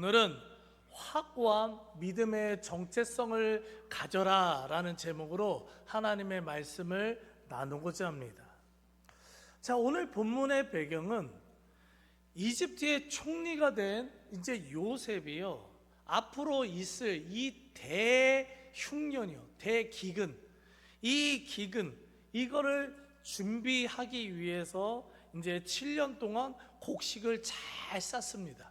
오늘은 확고한 믿음의 정체성을 가져라 라는 제목으로 하나님의 말씀을 나누고자 합니다. 자, 오늘 본문의 배경은 이집트의 총리가 된 이제 요셉이요. 앞으로 있을 이 대흉년이요. 대기근. 이 기근 이거를 준비하기 위해서 이제 7년 동안 곡식을 잘 쌌습니다.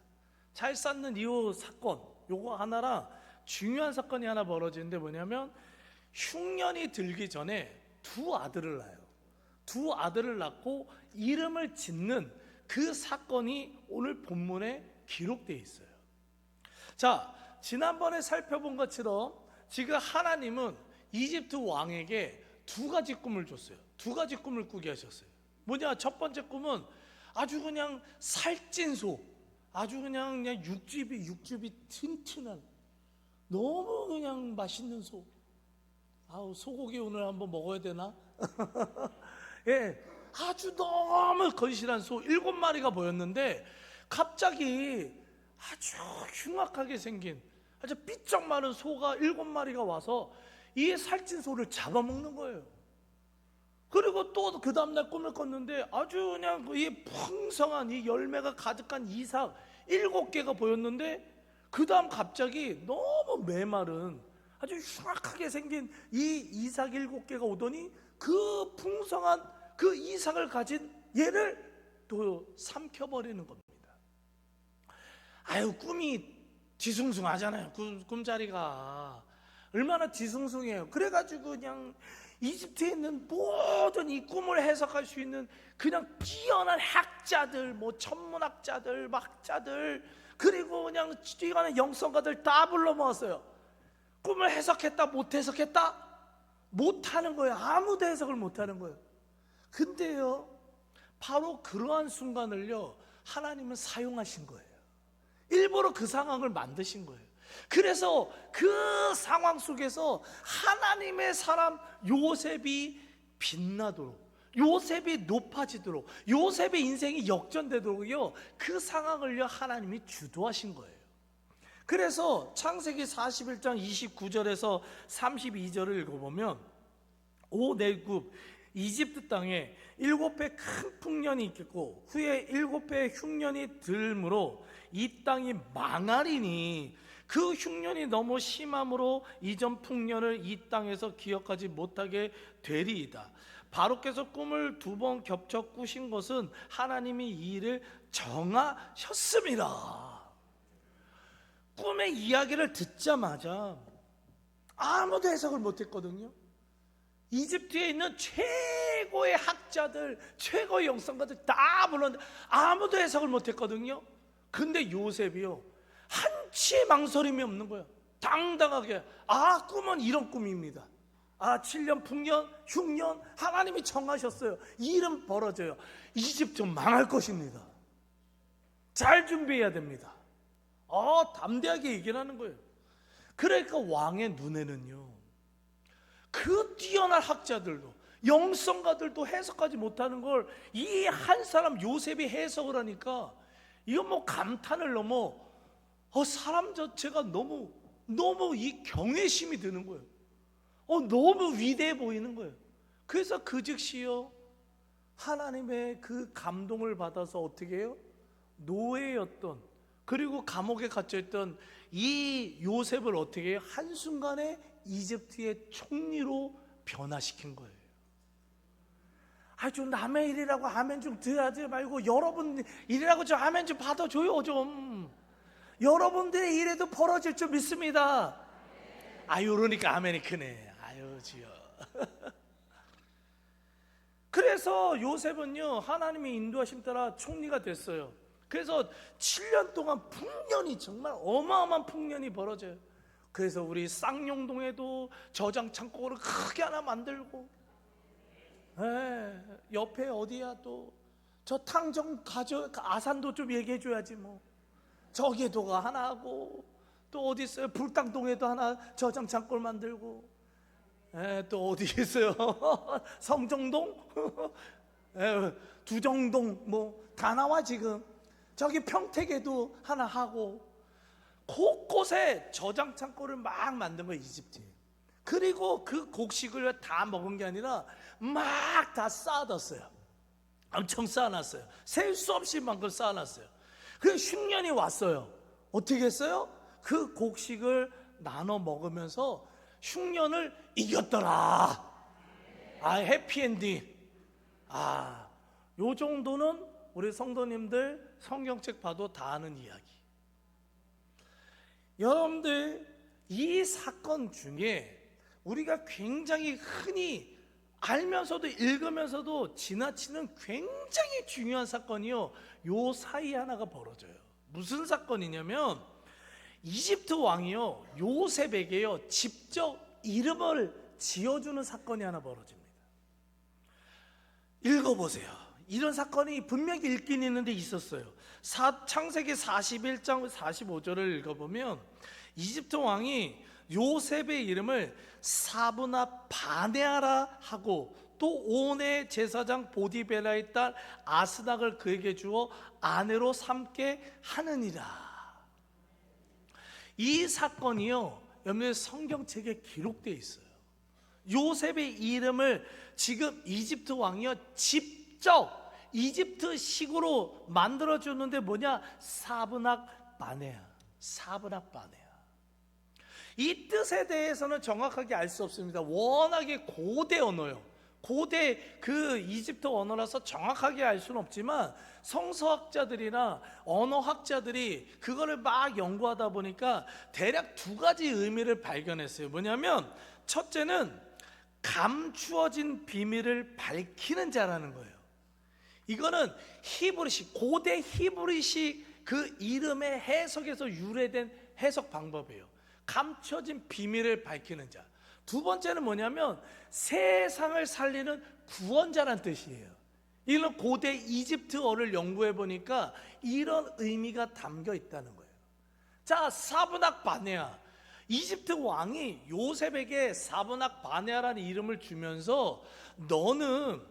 잘 쌓는 이후 사건 요거 하나랑 중요한 사건이 하나 벌어지는데 뭐냐면 흉년이 들기 전에 두 아들을 낳아요. 두 아들을 낳고 이름을 짓는 그 사건이 오늘 본문에 기록되어 있어요. 자, 지난번에 살펴본 것처럼 지금 하나님은 이집트 왕에게 두 가지 꿈을 줬어요. 두 가지 꿈을 꾸게 하셨어요. 뭐냐? 첫 번째 꿈은 아주 그냥 살찐 소, 아주 그냥 그냥 육즙이 육즙이 튼튼한 너무 그냥 맛있는 소. 아우 소고기 오늘 한번 먹어야 되나? 예, 아주 너무 건실한 소 일곱 마리가 보였는데 갑자기 아주 흉악하게 생긴 아주 삐쩍 마른 소가 일곱 마리가 와서 이 살찐 소를 잡아먹는 거예요. 그리고 또 그 다음날 꿈을 꿨는데 아주 그냥 이 풍성한 이 열매가 가득한 이삭 일곱 개가 보였는데 그 다음 갑자기 너무 메마른 아주 흉악하게 생긴 이 이삭 일곱 개가 오더니 그 풍성한 그 이삭을 가진 얘를 또 삼켜버리는 겁니다. 아유 꿈이 뒤숭숭하잖아요. 꿈, 꿈자리가 얼마나 뒤숭숭해요. 그래가지고 그냥 이집트에 있는 모든 이 꿈을 해석할 수 있는 그냥 뛰어난 학자들, 뭐 천문학자들, 막자들 그리고 그냥 뛰어난 영성가들 다 불러 모았어요. 꿈을 해석했다, 못 해석했다, 못 하는 거예요. 아무도 해석을 못 하는 거예요. 근데요, 바로 그러한 순간을요, 하나님은 사용하신 거예요. 일부러 그 상황을 만드신 거예요. 그래서 그 상황 속에서 하나님의 사람 요셉이 빛나도록 요셉이 높아지도록 요셉의 인생이 역전되도록요 그 상황을요 하나님이 주도하신 거예요. 그래서 창세기 41장 29절에서 32절을 읽어보면 오 내굽 이집트 땅에 일곱 해큰 풍년이 있겠고 후에 일곱 해 흉년이 들므로 이 땅이 망하리니 그 흉년이 너무 심함으로 이전 풍년을 이 땅에서 기억하지 못하게 되리이다. 바로께서 꿈을 두 번 겹쳐 꾸신 것은 하나님이 이 일을 정하셨습니다. 꿈의 이야기를 듣자마자 아무도 해석을 못했거든요. 이집트에 있는 최고의 학자들, 최고의 영성가들 다 불렀는데 아무도 해석을 못했거든요. 근데 요셉이요 한치의 망설임이 없는 거예요. 당당하게 아 꿈은 이런 꿈입니다. 아 7년 풍년, 흉년 하나님이 정하셨어요. 이 일은 벌어져요. 이집트 망할 것입니다. 잘 준비해야 됩니다. 어 담대하게 얘기를 하는 거예요. 그러니까 왕의 눈에는요. 그 뛰어난 학자들도 영성가들도 해석하지 못하는 걸 이 한 사람 요셉이 해석을 하니까 이건 뭐 감탄을 넘어 어, 사람 자체가 너무 너무 이 경외심이 드는 거예요. 어, 너무 위대해 보이는 거예요. 그래서 그 즉시요 하나님의 그 감동을 받아서 어떻게 해요? 노예였던 그리고 감옥에 갇혀 있던 이 요셉을 어떻게 해요? 한순간에 이집트의 총리로 변화시킨 거예요. 아, 좀 남의 일이라고 아멘 좀 들하지 말고 여러분 일이라고 좀 아멘 좀 받아줘요 좀. 여러분들의 일에도 벌어질 줄 믿습니다. 아유, 그러니까 아멘이 크네. 아유, 지요. 그래서 요셉은요, 하나님의 인도하심 따라 총리가 됐어요. 그래서 7년 동안 풍년이 정말 어마어마한 풍년이 벌어져요. 그래서 우리 쌍용동에도 저장 창고를 크게 하나 만들고, 예, 옆에 어디야 또, 저 탕정 가져, 아산도 좀 얘기해 줘야지 뭐. 저기에도가 하나 하고 또 어디 있어요? 불당동에도 하나 저장 창고를 만들고 에, 또 어디 있어요? 성정동, 에, 두정동 뭐 다 나와 지금 저기 평택에도 하나 하고 곳곳에 저장 창고를 막 만든 거예요 이집트에. 그리고 그 곡식을 다 먹은 게 아니라 막 다 쌓아뒀어요. 엄청 쌓아놨어요. 셀 수 없이 만큼 쌓아놨어요. 그 흉년이 왔어요. 어떻게 했어요? 그 곡식을 나눠 먹으면서 흉년을 이겼더라. 아 해피엔딩. 아, 요 정도는 우리 성도님들 성경책 봐도 다 아는 이야기. 여러분들 이 사건 중에 우리가 굉장히 흔히 알면서도 읽으면서도 지나치는 굉장히 중요한 사건이요. 요 사이 하나가 벌어져요. 무슨 사건이냐면 이집트 왕이요 요셉에게요 직접 이름을 지어주는 사건이 하나 벌어집니다. 읽어보세요. 이런 사건이 분명히 읽긴 있는데 있었어요. 사- 창세기 41장 45절을 읽어보면 이집트 왕이 요셉의 이름을 사브나 바네아라 하고 또 온의 제사장 보디벨라의 딸 아스닥을 그에게 주어 아내로 삼게 하느니라. 이 사건이요, 여러분의 성경책에 기록되어 있어요. 요셉의 이름을 지금 이집트 왕이요 직접 이집트식으로 만들어 줬는데 뭐냐 사브낙 바네아 사브낙 바네아 이 뜻에 대해서는 정확하게 알 수 없습니다 워낙에 고대 언어요 고대 그 이집트 언어라서 정확하게 알 수는 없지만 성서학자들이나 언어학자들이 그거를 막 연구하다 보니까 대략 두 가지 의미를 발견했어요 뭐냐면 첫째는 감추어진 비밀을 밝히는 자라는 거예요. 이거는 히브리식 고대 히브리식 그 이름의 해석에서 유래된 해석 방법이에요. 감춰진 비밀을 밝히는 자. 두 번째는 뭐냐면 세상을 살리는 구원자란 뜻이에요. 이런 고대 이집트어를 연구해 보니까 이런 의미가 담겨 있다는 거예요. 자, 사브낙 바네아. 이집트 왕이 요셉에게 사브낙 바네아라는 이름을 주면서 너는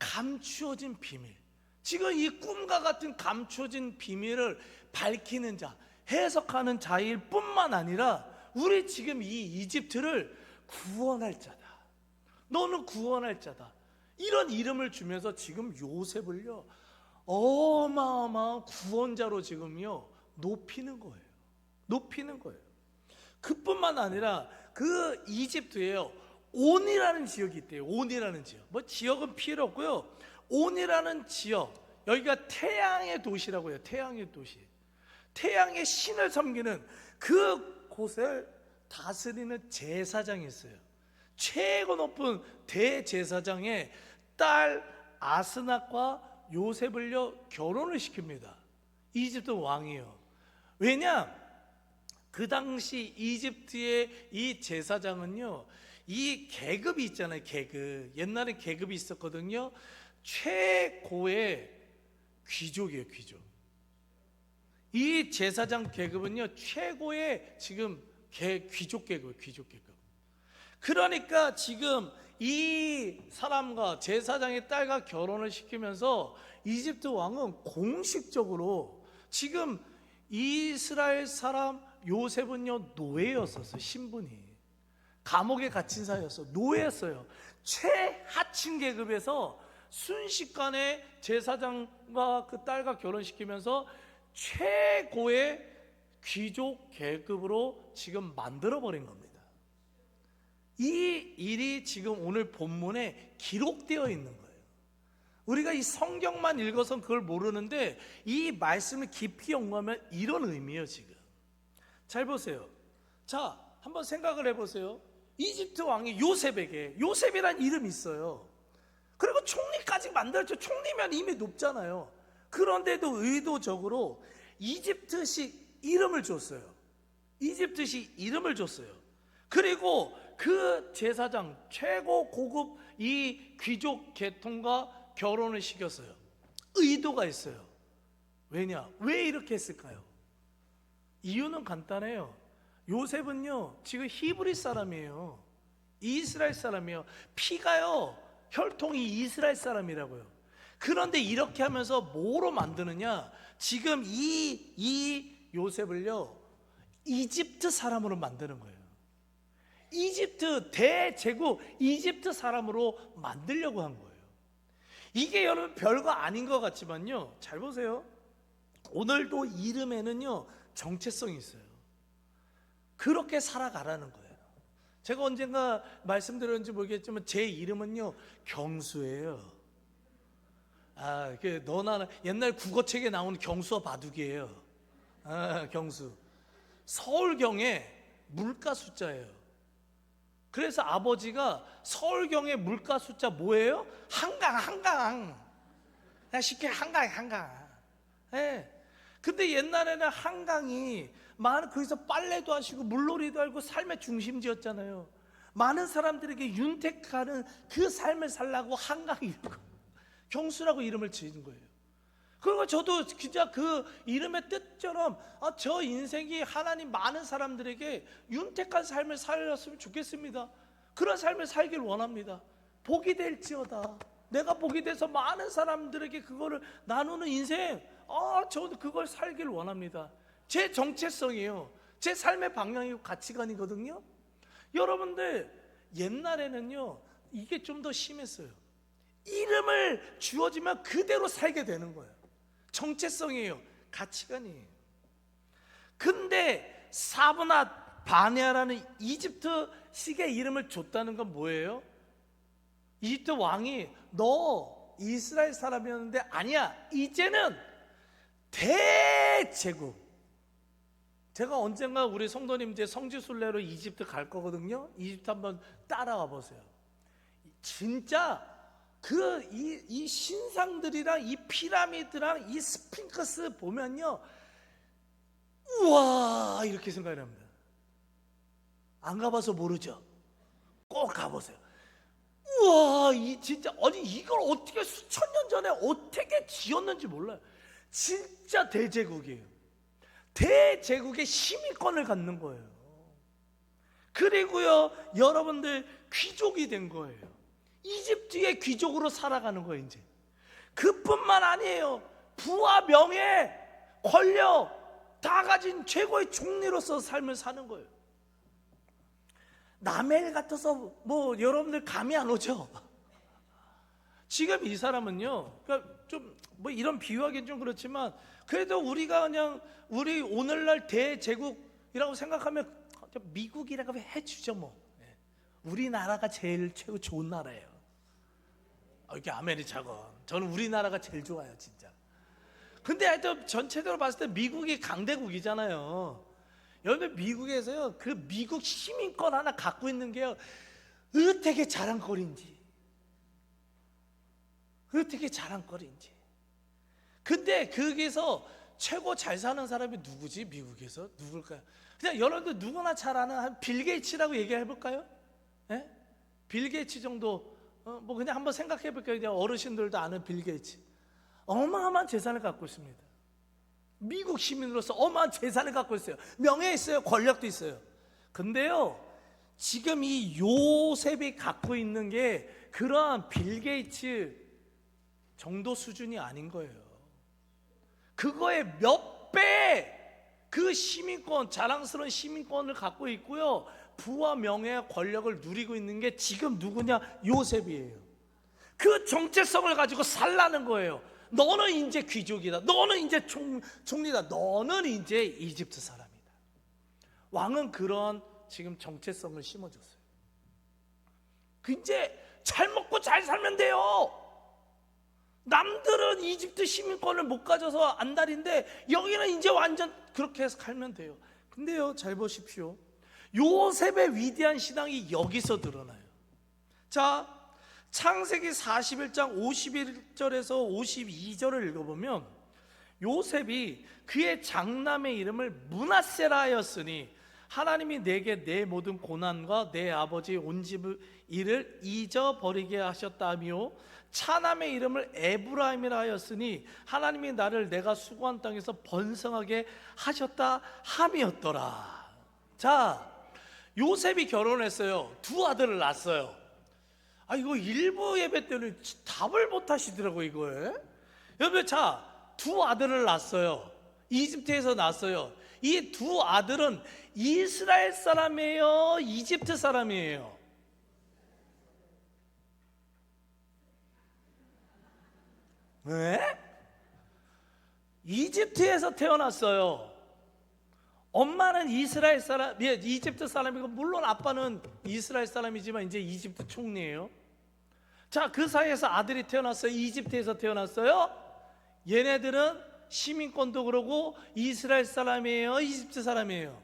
감추어진 비밀. 지금 이 꿈과 같은 감추어진 비밀을 밝히는 자, 해석하는 자일 뿐만 아니라 우리 지금 이 이집트를 구원할 자다. 너는 구원할 자다. 이런 이름을 주면서 지금 요셉을요, 어마어마한 구원자로 지금요, 높이는 거예요. 높이는 거예요. 그뿐만 아니라 그 이집트에요. 온이라는 지역이 있대요. 온이라는 지역. 뭐 지역은 필요 없고요. 온이라는 지역. 여기가 태양의 도시라고 해요. 태양의 도시. 태양의 신을 섬기는 그 곳을 다스리는 제사장이 있어요. 최고 높은 대제사장의 딸 아스낙과 요셉을요 결혼을 시킵니다. 이집트 왕이요. 왜냐? 그 당시 이집트의 이 제사장은요, 이 계급이 있잖아요, 계급. 옛날에 계급이 있었거든요. 최고의 귀족이에요, 귀족. 이 제사장 계급은요, 최고의 지금 개, 귀족 계급, 귀족 계급. 그러니까 지금 이 사람과 제사장의 딸과 결혼을 시키면서 이집트 왕은 공식적으로 지금 이스라엘 사람 요셉은요 노예였었어요 신분이 감옥에 갇힌 사이였어 노예였어요 최하층 계급에서 순식간에 제사장과 그 딸과 결혼시키면서 최고의 귀족 계급으로 지금 만들어 버린 겁니다. 이 일이 지금 오늘 본문에 기록되어 있는 거예요. 우리가 이 성경만 읽어서 그걸 모르는데 이 말씀을 깊이 연구하면 이런 의미예요, 지금. 잘 보세요. 자, 한번 생각을 해 보세요. 이집트 왕이 요셉에게 요셉이란 이름이 있어요. 그리고 총리까지 만들었죠. 총리면 이미 높잖아요. 그런데도 의도적으로 이집트식 이름을 줬어요. 이집트식 이름을 줬어요. 그리고 그 제사장 최고 고급 이 귀족 계통과 결혼을 시켰어요. 의도가 있어요. 왜냐? 왜 이렇게 했을까요? 이유는 간단해요. 요셉은요, 지금 히브리 사람이에요. 이스라엘 사람이에요. 피가요, 혈통이 이스라엘 사람이라고요. 그런데 이렇게 하면서 뭐로 만드느냐? 지금 이, 이 요셉을요, 이집트 사람으로 만드는 거예요. 이집트 대제국 이집트 사람으로 만들려고 한 거예요. 이게 여러분 별거 아닌 것 같지만요. 잘 보세요. 오늘도 이름에는요 정체성이 있어요. 그렇게 살아가라는 거예요. 제가 언젠가 말씀드렸는지 모르겠지만 제 이름은요 경수예요. 아, 그 너나 옛날 국어책에 나오는 경수와 바둑이에요. 아, 경수. 서울경에 물가 숫자예요. 그래서 아버지가 서울경의 물가 숫자 뭐예요? 한강, 한강. 그냥 쉽게 한강, 한강. 예. 근데 옛날에는 한강이 많은 거기서 빨래도 하시고 물놀이도 하고 삶의 중심지였잖아요. 많은 사람들에게 윤택하는 그 삶을 살라고 한강이라고 경수라고 이름을 지은 거예요. 그리고 저도 진짜 그 이름의 뜻처럼 아, 저 인생이 하나님 많은 사람들에게 윤택한 삶을 살렸으면 좋겠습니다. 그런 삶을 살길 원합니다. 복이 될지어다. 내가 복이 돼서 많은 사람들에게 그거를 나누는 인생, 아, 저도 그걸 살길 원합니다. 제 정체성이에요. 제 삶의 방향이고 가치관이거든요. 여러분들 옛날에는요 이게 좀 더 심했어요. 이름을 주어지면 그대로 살게 되는 거예요. 정체성이에요. 가치관이에요. 근데 사브낫 바네아라는 이집트식의 이름을 줬다는 건 뭐예요? 이집트 왕이 너 이스라엘 사람이었는데 아니야. 이제는 대제국. 제가 언젠가 우리 성도님 이제 성지순례로 이집트 갈 거거든요. 이집트 한번 따라가 보세요. 진짜 그 이 이 신상들이랑 이 피라미드랑 이 스핑크스 보면요. 우와 이렇게 생각이 납니다. 안 가봐서 모르죠. 꼭 가보세요. 우와 이 진짜 아니 이걸 어떻게 수천 년 전에 어떻게 지었는지 몰라요. 진짜 대제국이에요. 대제국의 시민권을 갖는 거예요. 그리고요 여러분들 귀족이 된 거예요. 이집트의 귀족으로 살아가는 거예요 이제. 그뿐만 아니에요. 부와 명예, 권력 다 가진 최고의 총리로서 삶을 사는 거예요. 남엘 같아서 뭐 여러분들 감이 안 오죠? 지금 이 사람은요, 그러니까 좀 뭐 이런 비유하기는 좀 그렇지만 그래도 우리가 그냥 우리 오늘날 대제국이라고 생각하면 미국이라고 해주죠 뭐. 예. 우리나라가 제일 최고 좋은 나라예요. 아, 이렇게 아멘이 작어. 저는 우리나라가 제일 좋아요, 진짜. 근데 하여튼 전체적으로 봤을 때 미국이 강대국이잖아요. 여러분 미국에서요 그 미국 시민권 하나 갖고 있는 게요 어떻게 자랑거리인지 어떻게 자랑거리인지 근데 거기서 최고 잘 사는 사람이 누구지 미국에서 누굴까요? 그냥 여러분들 누구나 잘 아는 한빌 게이츠라고 얘기해 볼까요? 예? 빌 게이츠 정도 어, 뭐 그냥 한번 생각해 볼게요. 그냥 어르신들도 아는 빌 게이츠 어마어마한 재산을 갖고 있습니다. 미국 시민으로서 어마한 재산을 갖고 있어요. 명예 있어요. 권력도 있어요. 근데요, 지금 이 요셉이 갖고 있는 게 그러한 빌 게이츠 정도 수준이 아닌 거예요. 그거의 몇배 그 시민권, 자랑스러운 시민권을 갖고 있고요. 부와 명예, 권력을 누리고 있는 게 지금 누구냐? 요셉이에요. 그 정체성을 가지고 살라는 거예요. 너는 이제 귀족이다. 너는 이제 총, 총리다. 너는 이제 이집트 사람이다. 왕은 그런 지금 정체성을 심어줬어요. 그 이제 잘 먹고 잘 살면 돼요. 남들은 이집트 시민권을 못 가져서 안달인데 여기는 이제 완전 그렇게 해서 살면 돼요. 근데요, 잘 보십시오. 요셉의 위대한 신앙이 여기서 드러나요. 자, 창세기 41장 51절에서 52절을 읽어보면 요셉이 그의 장남의 이름을 문하세라 하였으니 하나님이 내게 내 모든 고난과 내 아버지의 온 집을 일을 잊어버리게 하셨다며 차남의 이름을 에브라임이라 하였으니 하나님이 나를 내가 수고한 땅에서 번성하게 하셨다 함이었더라. 자, 요셉이 결혼했어요. 두 아들을 낳았어요. 아 이거 일부 예배 때는 답을 못 하시더라고 이거에. 여러분 자, 두 아들을 낳았어요. 이집트에서 낳았어요. 이 두 아들은 이스라엘 사람이에요, 이집트 사람이에요. 네? 이집트에서 태어났어요. 엄마는 이스라엘 사람, 예, 이집트 사람이고 물론 아빠는 이스라엘 사람이지만 이제 이집트 총리예요. 자, 그 사이에서 아들이 태어났어요. 이집트에서 태어났어요. 얘네들은 시민권도 그러고 이스라엘 사람이에요, 이집트 사람이에요.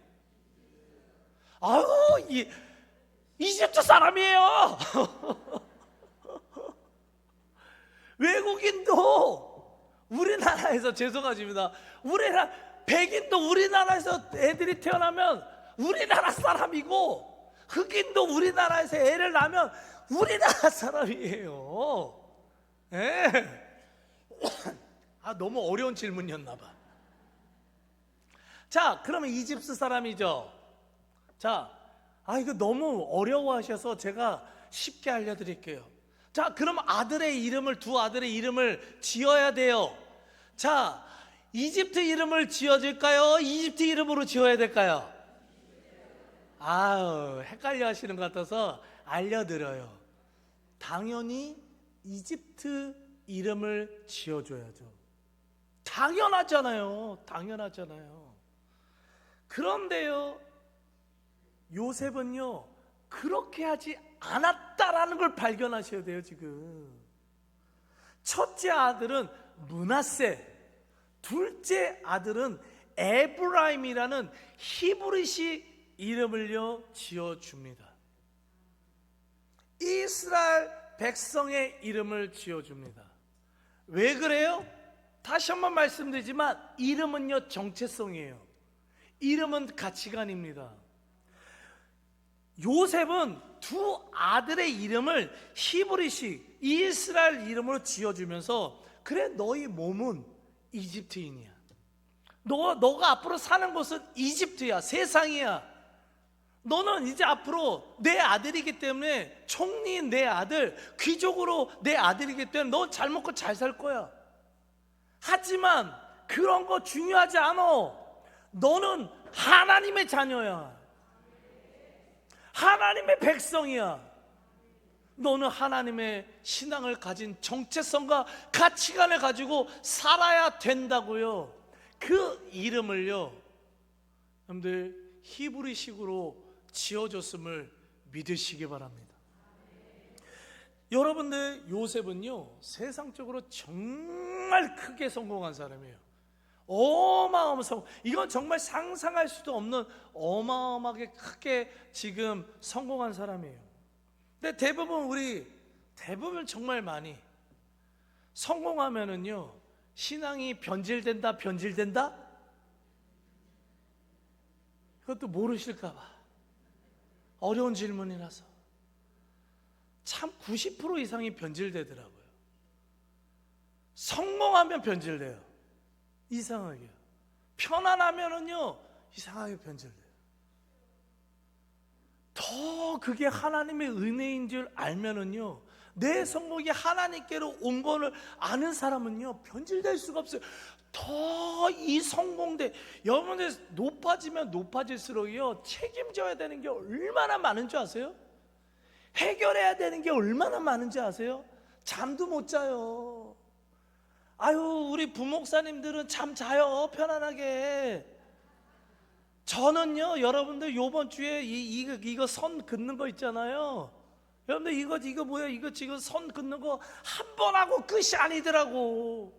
아유, 이 이집트 사람이에요. 외국인도 우리나라에서 죄송하십니다. 우리나라 백인도 우리나라에서 애들이 태어나면 우리나라 사람이고 흑인도 우리나라에서 애를 낳으면 우리나라 사람이에요. 예. 아 너무 어려운 질문이었나 봐. 자, 그러면 이집트 사람이죠. 자, 아 이거 너무 어려워하셔서 제가 쉽게 알려드릴게요. 자, 그럼 아들의 이름을 두 아들의 이름을 지어야 돼요. 자, 이집트 이름을 지어줄까요? 이집트 이름으로 지어야 될까요? 아유, 헷갈려 하시는 것 같아서 알려드려요. 당연히 이집트 이름을 지어줘야죠. 당연하잖아요. 당연하잖아요. 그런데요, 요셉은요, 그렇게 하지 않았다라는 걸 발견하셔야 돼요, 지금. 첫째 아들은 문하세, 둘째 아들은 에브라임이라는 히브리시 이름을요 지어 줍니다. 이스라엘 백성의 이름을 지어 줍니다. 왜 그래요? 다시 한번 말씀드리지만 이름은요 정체성이에요. 이름은 가치관입니다. 요셉은 두 아들의 이름을 히브리식 이스라엘 이름으로 지어주면서 그래 너희 몸은 이집트인이야. 너 너가 앞으로 사는 곳은 이집트야 세상이야. 너는 이제 앞으로 내 아들이기 때문에 총리인 내 아들 귀족으로 내 아들이기 때문에 너 잘 먹고 잘 살 거야. 하지만 그런 거 중요하지 않아. 너는 하나님의 자녀야. 하나님의 백성이야. 너는 하나님의 신앙을 가진 정체성과 가치관을 가지고 살아야 된다고요. 그 이름을요. 여러분들 히브리식으로 지어줬음을 믿으시기 바랍니다. 여러분들 요셉은요 세상적으로 정말 크게 성공한 사람이에요. 어마어마한 성. 이건 정말 상상할 수도 없는 어마어마하게 크게 지금 성공한 사람이에요. 근데 대부분 우리 대부분 정말 많이 성공하면은요 신앙이 변질된다 변질된다 그것도 모르실까봐 어려운 질문이라서 참 90% 이상이 변질되더라고요. 성공하면 변질돼요. 이상하게요. 편안하면은요 이상하게 변질돼요. 더 그게 하나님의 은혜인 줄 알면은요 내 성공이 하나님께로 온 거를 아는 사람은요 변질될 수가 없어요. 더 이 성공대 여러분들 높아지면 높아질수록요 책임져야 되는 게 얼마나 많은 줄 아세요? 해결해야 되는 게 얼마나 많은지 아세요? 잠도 못 자요. 아유 우리 부목사님들은 잠 자요 편안하게. 저는요 여러분들 요번 주에 이, 이거 이거 선 긋는 거 있잖아요. 여러분들 이거 이거 뭐야 이거 지금 선 긋는 거 한 번 하고 끝이 아니더라고.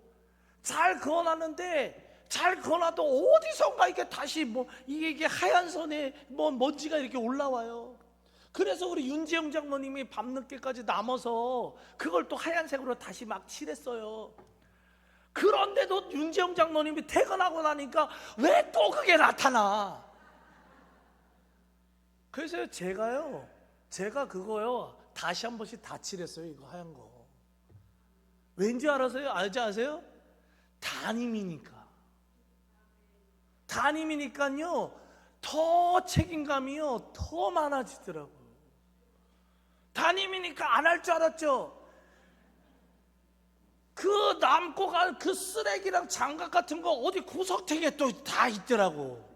잘 그어놨는데 잘 그어놔도 어디선가 이게 다시 뭐 이게, 이게 하얀 선에 뭐 먼지가 이렇게 올라와요. 그래서 우리 윤지영 장모님이 밤늦게까지 남아서 그걸 또 하얀색으로 다시 막 칠했어요. 그런데도 윤지영 장모님이 퇴근하고 나니까 왜 또 그게 나타나? 그래서 제가요, 제가 그거요 다시 한 번씩 다 칠했어요 이거 하얀 거. 왠지 알아서요? 알지 아세요? 담임이니까. 담임이니까요 더 책임감이요 더 많아지더라고요. 담임이니까 안 할 줄 알았죠. 그 남고 간그 쓰레기랑 장갑 같은 거 어디 구석탱이에 또 다 있더라고.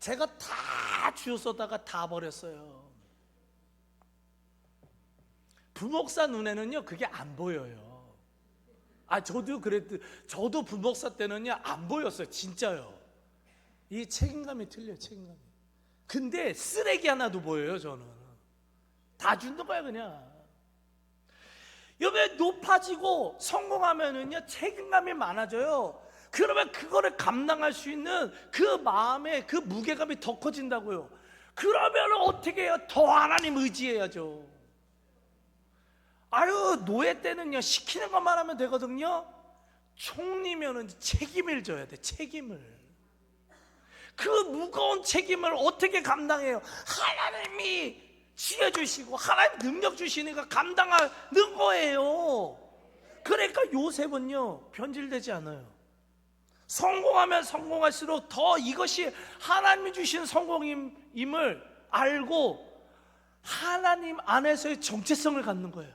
제가 다 주워서다가 다 버렸어요. 부목사 눈에는요 그게 안 보여요. 아 저도 그랬 저도 부목사 때는요 안 보였어요 진짜요. 이 책임감이 틀려 요 책임감이. 근데 쓰레기 하나도 보여요 저는. 다 주는 거야 그냥. 여기 높아지고 성공하면은요 책임감이 많아져요. 그러면 그거를 감당할 수 있는 그 마음의 그 무게감이 더 커진다고요. 그러면 어떻게 해요? 더 하나님 의지해야죠. 아유 노예 때는요 시키는 것만 하면 되거든요. 총리면은 책임을 져야 돼 책임을. 그 무거운 책임을 어떻게 감당해요? 하나님이 지혜 주시고 하나님 능력 주시니까 감당하는 거예요. 그러니까 요셉은요 변질되지 않아요. 성공하면 성공할수록 더 이것이 하나님이 주신 성공임을 알고 하나님 안에서의 정체성을 갖는 거예요.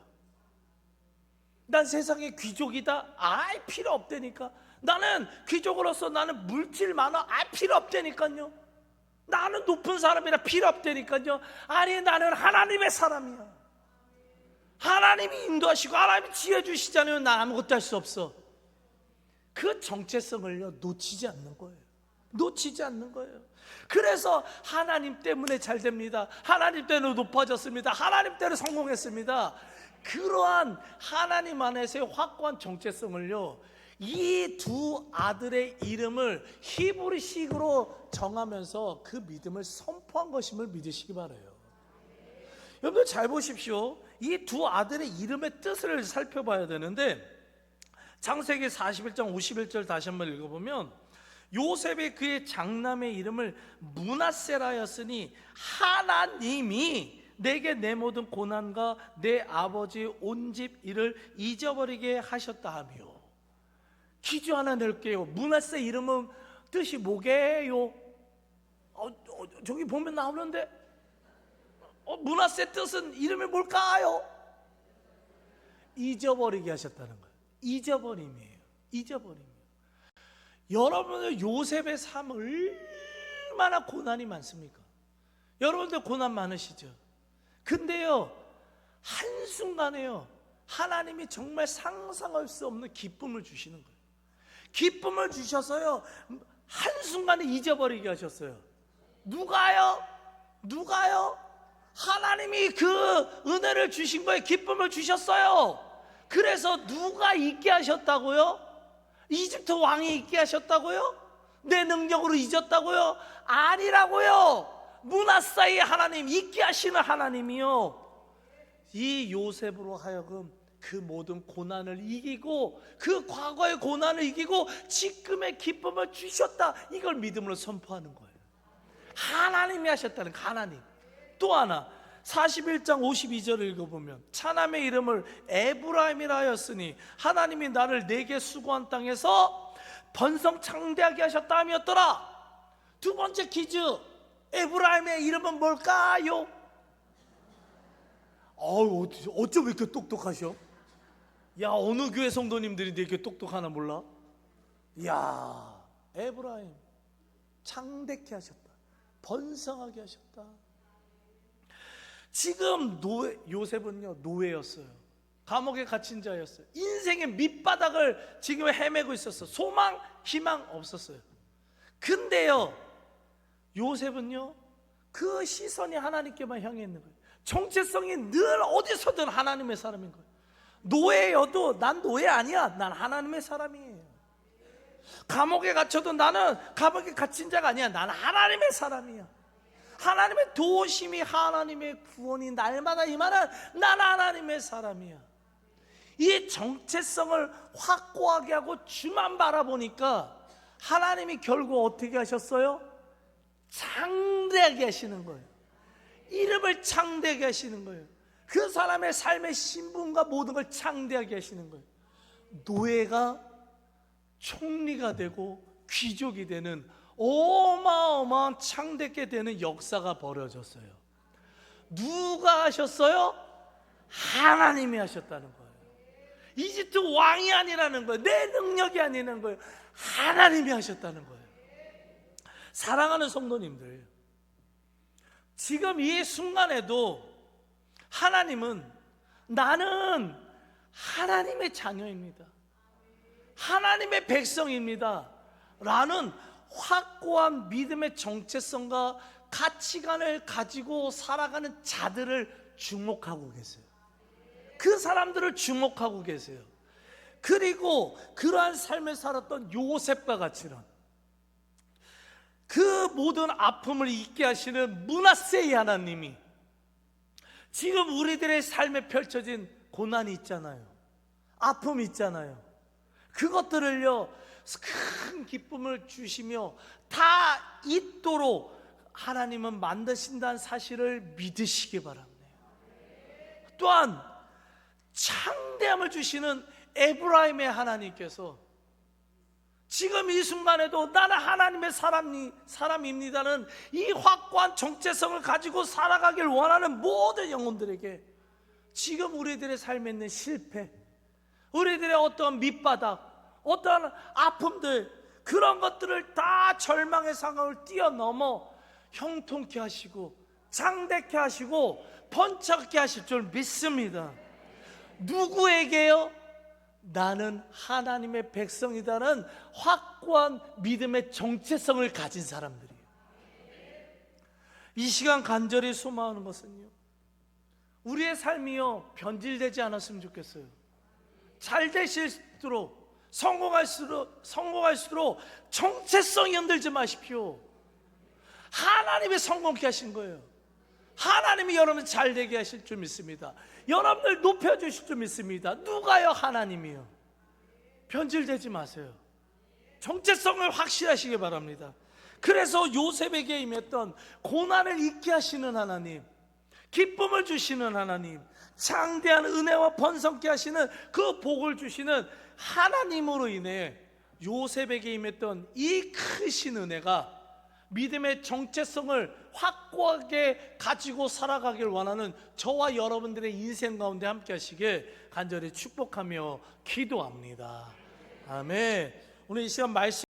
난 세상의 귀족이다. 아이 필요 없다니까. 나는 귀족으로서 나는 물질 많아. 아 필요 없다니까요. 나는 높은 사람이라 필요 없다니까요. 아니 나는 하나님의 사람이야. 하나님이 인도하시고 하나님이 지혜 주시잖아요. 난 아무것도 할 수 없어. 그 정체성을요 놓치지 않는 거예요. 놓치지 않는 거예요. 그래서 하나님 때문에 잘 됩니다. 하나님 때문에 높아졌습니다. 하나님 때문에 성공했습니다. 그러한 하나님 안에서의 확고한 정체성을요 이 두 아들의 이름을 히브리식으로 정하면서 그 믿음을 선포한 것임을 믿으시기 바래요. 여러분 잘 보십시오. 이 두 아들의 이름의 뜻을 살펴봐야 되는데 창세기 41장 51절 다시 한번 읽어보면 요셉의 그의 장남의 이름을 문하세라였으니 하나님이 내게 내 모든 고난과 내 아버지 온 집 일을 잊어버리게 하셨다 하며 퀴즈 하나 낼게요 문하세 이름은 뜻이 뭐게요? 어, 어, 저기 보면 나오는데 어, 문하세 뜻은 이름이 뭘까요? 잊어버리게 하셨다는 거예요 잊어버림이에요. 잊어버림이에요. 여러분의 요셉의 삶 얼마나 고난이 많습니까? 여러분들 고난 많으시죠? 근데요, 한순간에요, 하나님이 정말 상상할 수 없는 기쁨을 주시는 거예요. 기쁨을 주셔서요, 한순간에 잊어버리게 하셨어요. 누가요? 누가요? 하나님이 그 은혜를 주신 거에 기쁨을 주셨어요. 그래서 누가 있게 하셨다고요? 이집트 왕이 있게 하셨다고요? 내 능력으로 잊었다고요? 아니라고요. 문화사의 하나님, 있게 하시는 하나님이요. 이 요셉으로 하여금 그 모든 고난을 이기고 그 과거의 고난을 이기고 지금의 기쁨을 주셨다. 이걸 믿음으로 선포하는 거예요. 하나님이 하셨다는 거, 하나님. 또 하나 41장 52절을 읽어보면 차남의 이름을 에브라임이라 하였으니 하나님이 나를 내게 수고한 땅에서 번성 창대하게 하셨다 함이었더라 두 번째 퀴즈 에브라임의 이름은 뭘까요? 어우 어쩜 이렇게 똑똑하셔? 야 어느 교회 성도님들이 이렇게 똑똑하나 몰라? 야 에브라임 창대케 하셨다 번성하게 하셨다 지금 노예, 요셉은요 노예였어요. 감옥에 갇힌 자였어요. 인생의 밑바닥을 지금 헤매고 있었어. 소망, 희망 없었어요. 근데요 요셉은요 그 시선이 하나님께만 향해 있는 거예요. 정체성이 늘 어디서든 하나님의 사람인 거예요. 노예여도 난 노예 아니야. 난 하나님의 사람이에요. 감옥에 갇혀도 나는 감옥에 갇힌 자가 아니야. 난 하나님의 사람이야. 하나님의 도심이 하나님의 구원이 날마다 임하는 난 하나님의 사람이야. 이 정체성을 확고하게 하고 주만 바라보니까 하나님이 결국 어떻게 하셨어요? 창대하게 하시는 거예요. 이름을 창대하게 하시는 거예요. 그 사람의 삶의 신분과 모든 걸 창대하게 하시는 거예요. 노예가 총리가 되고 귀족이 되는 어마어마한 창대게 되는 역사가 벌어졌어요. 누가 하셨어요? 하나님이 하셨다는 거예요. 이집트 왕이 아니라는 거예요. 내 능력이 아니라는 거예요. 하나님이 하셨다는 거예요. 사랑하는 성도님들, 지금 이 순간에도 하나님은 나는 하나님의 자녀입니다. 하나님의 백성입니다. 라는 확고한 믿음의 정체성과 가치관을 가지고 살아가는 자들을 주목하고 계세요. 그 사람들을 주목하고 계세요. 그리고 그러한 삶을 살았던 요셉과 같이는 그 모든 아픔을 잊게 하시는 문하세의 하나님이 지금 우리들의 삶에 펼쳐진 고난이 있잖아요. 아픔이 있잖아요. 그것들을요, 큰 기쁨을 주시며 다 잊도록 하나님은 만드신다는 사실을 믿으시기 바랍니다. 또한 창대함을 주시는 에브라임의 하나님께서 지금 이 순간에도 나는 하나님의 사람이, 사람입니다는 이 확고한 정체성을 가지고 살아가길 원하는 모든 영혼들에게 지금 우리들의 삶에 있는 실패, 우리들의 어떤 밑바닥, 어떠한 아픔들, 그런 것들을 다 절망의 상황을 뛰어넘어 형통케 하시고 장대케 하시고 번쩍게 하실 줄 믿습니다. 누구에게요? 나는 하나님의 백성이다는 확고한 믿음의 정체성을 가진 사람들이에요. 이 시간 간절히 소망하는 것은요. 우리의 삶이요 변질되지 않았으면 좋겠어요. 잘 되실수록 성공할수록 성공할수록 정체성이 흔들지 마십시오. 하나님의 성공케 하신 거예요. 하나님이 여러분 잘 되게 하실 줄 믿습니다. 여러분을 높여 주실 줄 믿습니다. 누가요? 하나님이요. 변질되지 마세요. 정체성을 확실하시기 바랍니다. 그래서 요셉에게 임했던 고난을 잊게 하시는 하나님, 기쁨을 주시는 하나님, 창대한 은혜와 번성케 하시는 그 복을 주시는 하나님으로 인해 요셉에게 임했던 이 크신 은혜가 믿음의 정체성을 확고하게 가지고 살아가길 원하는 저와 여러분들의 인생 가운데 함께 하시길 간절히 축복하며 기도합니다. 아멘. 오늘 이 시간 말씀